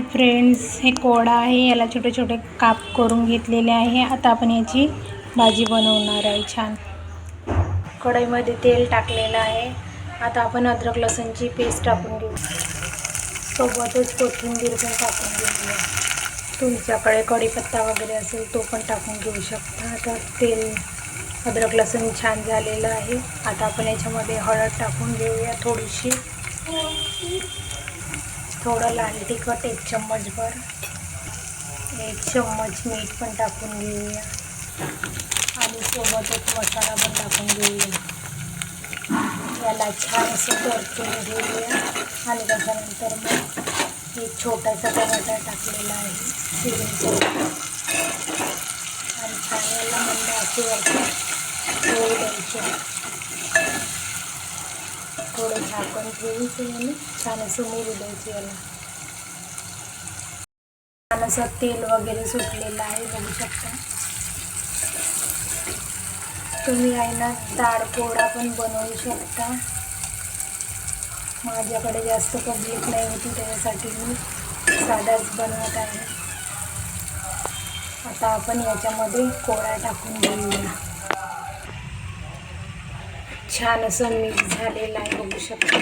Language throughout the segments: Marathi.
हाय फ्रेंड्स हे कोडा आहे याला छोटे छोटे काप करून घेतलेले आहे. आता आपण याची भाजी बनवणार आहे छान. कढईमध्ये तेल टाकलेलं आहे. आता आपण अद्रक लसूणची पेस्ट टाकून घेऊ. सोबतच कोथिंबीर पण टाकून घेऊया. तुमच्याकडे कढीपत्ता वगैरे असेल तो पण टाकून घेऊ शकता. आता तेल अद्रक लसूण छान झालेलं आहे. आता आपण याच्यामध्ये हळद टाकून घेऊया थोडीशी. थोडं लाल तिखट एक चम्मचभर एक चम्मच मीठ पण टाकून घेऊया. आणि सोबतच मसाला पण टाकून घेऊया. याला छान असं परतून घेऊया. आणि त्याच्यानंतर मग एक छोटासा टमाटा टाकलेला आहे चिरून आणि छान याला मंद वरती पोळी द्यायची थोडं झाकण छान असं द्यायचं याला छान असं तेल वगैरे सुटलेलं आहे बघू शकता तुम्ही आहे ना डाळ पोळा पण बनवू शकता माझ्याकडे जास्त पब्लिक नाही होती त्याच्यासाठी मी साधाच बनवत आहे आता आपण याच्यामध्ये कोळा टाकून घेऊया. छान असं मिक्स झालेलं आहे बघू शकता.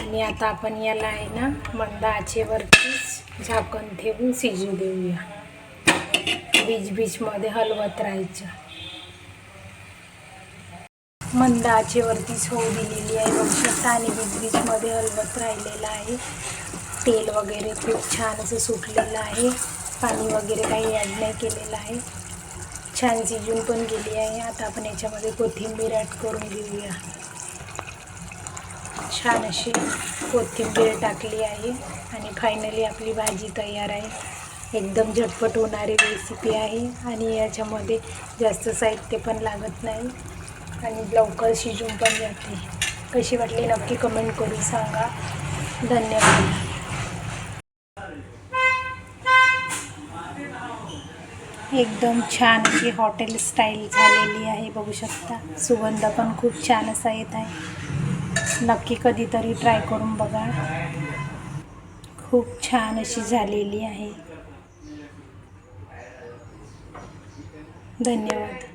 आणि आता आपण याला आहे ना मंद आचेवरतीच झाकण ठेवून शिजू देऊया. बीच बीचमध्ये हलवत राहायचं. मंद आचेवरतीच होऊ दिलेली आहे बघू शकता. आणि बीच बीचमध्ये हलवत राहिलेलं आहे. तेल वगैरे खूप छान असं सुटलेलं आहे. पाणी वगैरे काही ॲड नाही केलेलं आहे. छान शिजून पण गेली आहे. आता आपण याच्यामध्ये कोथिंबीर ॲड करून घेऊया. छान अशी कोथिंबीर टाकली आहे. आणि फायनली आपली भाजी तयार आहे. एकदम झटपट होणारी रेसिपी आहे. आणि याच्यामध्ये जास्त साहित्य पण लागत नाही. आणि लवकर शिजून पण जाते. कशी वाटली नक्की कमेंट करून सांगा. धन्यवाद. एकदम छान अशी हॉटेल स्टाईल झालेली आहे बघू शकता. सुगंध पण खूप छान असा येत आहे. नक्की कधीतरी ट्राय करून बघा. खूप छान अशी झालेली आहे. धन्यवाद.